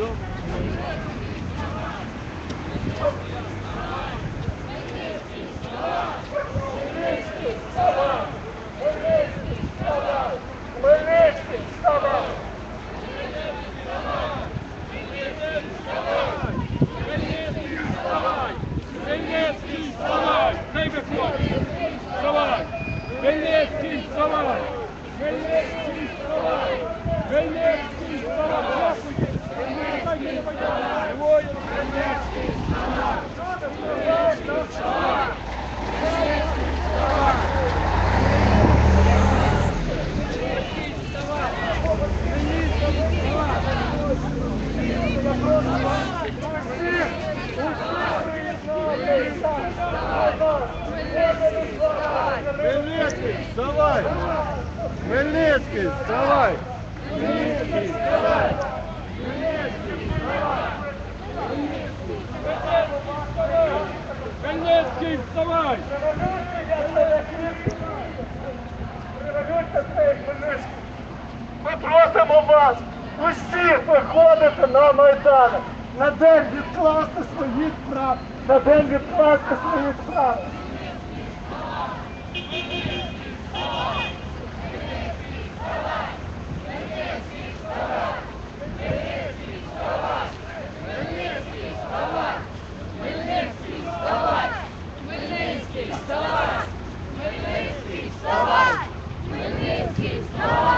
Yok. Хмельницький, вставай! Хмельницький, вставай! Хмельницький, вставай! Хмельницький, вставай! Ми просимо вас усіх виходити на майданок на день відкласти свої справи, на день відкласти свої справи. Хмельницький, вставай! Хмельницький, вставай! Хмельницький, вставай!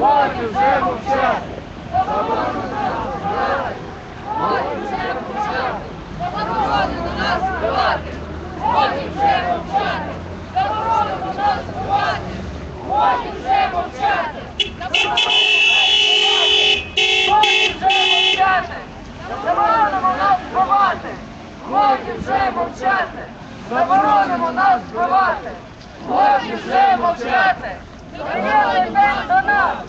Годі вже мовчати! Заборонимо нас вбивати! Годі вже мовчати! Заборонимо нас вбивати! Годі вже мовчати! Заборонимо нас вбивати! Годі вже мовчати! Заборонимо нас вбивати! Годі вже мовчати! Заборонимо нас вбивати! Годі вже мовчати! Приєднуйтесь до нас!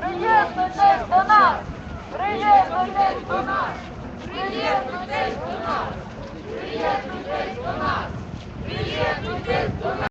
Приєднуйтесь до нас! Приєднуйтесь до нас! Приєднуйтесь до нас! Приєднуйтесь до нас! Приєднуйтесь до нас!